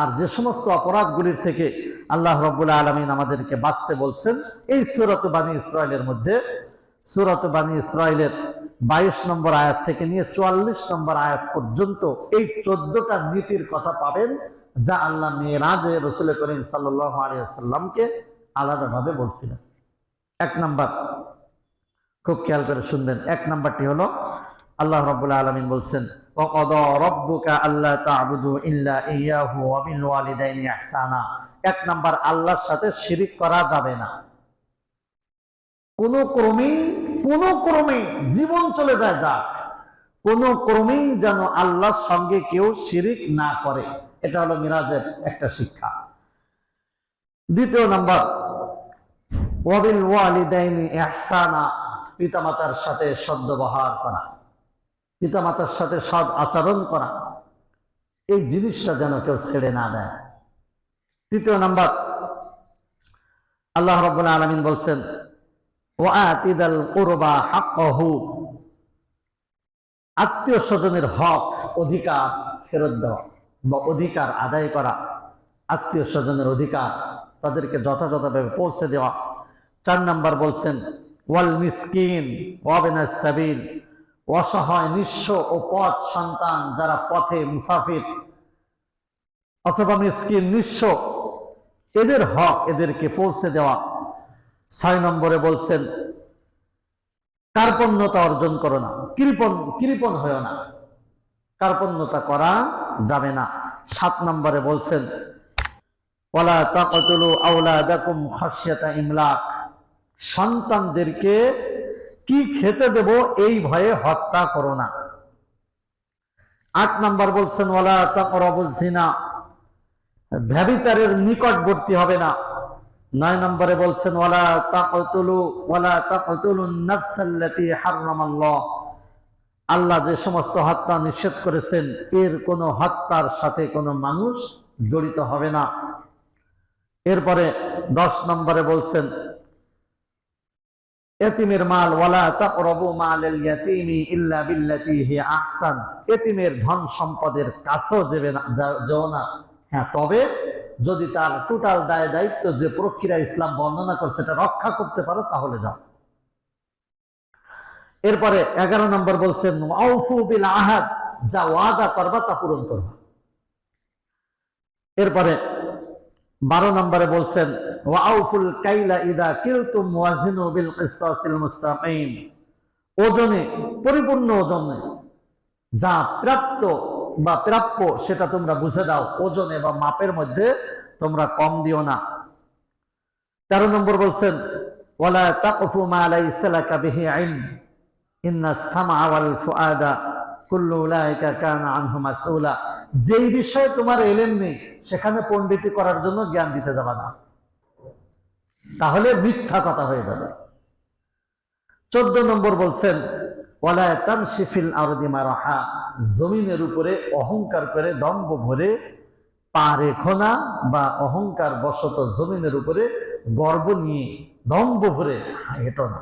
আর যে সমস্ত অপরাধগুলির থেকে আল্লাহ রব্বুল্লাহ আলমিন আমাদেরকে বাঁচতে বলছেন, এই সুরত বানী ইসরায়েলের মধ্যে, সুরত বানী ইসরায়েলের বাইশ নম্বর আয়াত থেকে নিয়ে চুয়াল্লিশ নম্বর আয়াত পর্যন্ত এই চোদ্দটা নীতির কথা পাবেন, যা আল্লাহ মেয়েরাজে রসুল করিম সাল্লাহ আলিয়াল্লামকে আলাদাভাবে বলছিলেন। এক নাম্বার, খুব খেয়াল করে শুনবেন, এক নাম্বারটি হলো আল্লাহ রব্বুল্লাহ আলমিন বলছেন وَقَضَى رَبُّكَ أَلَّا تَعْبُدُوا إِلَّا إِيَّاهُ وَبِالْوَالِدَيْنِ إِحْسَانًا এক নাম্বার আল্লাহর সাথে শিরিক করা যাবে না কোন ক্রমেই কোন ক্রমে জীবন চলে যায় যাক কোন ক্রমেই যেন আল্লাহর সঙ্গে কেউ শিরিক না করে এটা হলো মিরাজের একটা শিক্ষা দ্বিতীয় নাম্বার ওয়াবিল ওয়ালিদাইনি ইহসানা পিতামাতার সাথে সদ্ব্যবহার করা পিতামাতার সাথে সৎ আচরণ করা। এই জিনিসটা যেন কেউ ছেড়ে না দেয়। তৃতীয় নাম্বার, আল্লাহ রব্বুল আলমিন বলছেন আত্মীয় স্বজনের হক, অধিকার ফেরত দেওয়া বা অধিকার আদায় করা। আত্মীয় স্বজনের অধিকার তাদেরকে যথাযথভাবে পৌঁছে দেওয়া। চার নাম্বার বলছেন, ওয়াল মিসকিন ওয়াবেনাস সাবিল। অসহায়, নিঃস্ব ও পথ সন্তান যারা পথে মুসাফির অথবা মিসকিন, নিঃস্ব, এদের হক এদেরকে পৌঁছে দেওয়া। ছয় নম্বরে বলছেন কার্পণ্যতা অর্জন করো না, কৃপণ কৃপণ হয় না কার্পণ্যতা করা যাবে না। সাত নম্বরে বলছেন ইমলাক, সন্তানদেরকে কি খেতে দেব এই ভয়ে হত্যা করো না। আট নাম্বার বলছেন ওলা জিনা ব্যভিচারের নিকটবর্তী হবে না। নয় নম্বরে বলছেন ওলা তাকতুলু, ওয়ালা তাকতুলুন নাফসাল্লাতী হারামাল্লাহ আল্লাহ যে সমস্ত হত্যা নিষেধ করেছেন, এর কোনো হত্যার সাথে কোনো মানুষ জড়িত হবে না। এরপরে দশ নম্বরে বলছেন এতিমের মাল, ওয়ালা তাকরাবু মালাল ইয়াতীমি ইল্লা বিল্লাতী হি আহসান। এতিমের ধন সম্পদের কাছেও যাবে না যেও না। হ্যাঁ তবে যদি তার টোটাল দায় দায়িত্ব যে প্রক্রিয়া ইসলাম বর্ণনা করছে সেটা রক্ষা করতে পারো, তাহলে যাও। এরপরে এগারো নম্বর বলছেন আউফু বিল আহাদ যা ওয়াদা করবা তা পূরণ করবা। এরপরে বারো নম্বরে বলছেন, ওয়াউফুল কাইলা ইদা কিলতুম ওয়াজিনু বিল মুস্তাকিম। ওজনে, পরিপূর্ণ ওজনে, যা প্রাপ্ত বা প্রাপ্য সেটা তোমরা বুঝে দাও। ওজনে বা মাপের মধ্যে তোমরা কম দিও না। তেরো নম্বর বলছেন, ওয়ালা তাকফু মা লাইসা বিহি ওয়াল ফুআদা, কুল্লু উলাইকা কানা আনহু মাসউলা। যেই বিষয়ে তোমার এলেম নেই, সেখানে পণ্ডিতি করার জন্য জ্ঞান দিতে যাবা না। তাহলে মিথ্যা কথা হয়ে যাবে। চোদ্দ নম্বর বলছেন, ওয়ালা তামশিফিল আরদি মারাহা জমিনের উপরে অহংকার করে দম্ভ ভরে পা রেখো না বা অহংকার বশত জমিনের উপরে গর্ব নিয়ে দম্ভ ভরে হেঁটো না।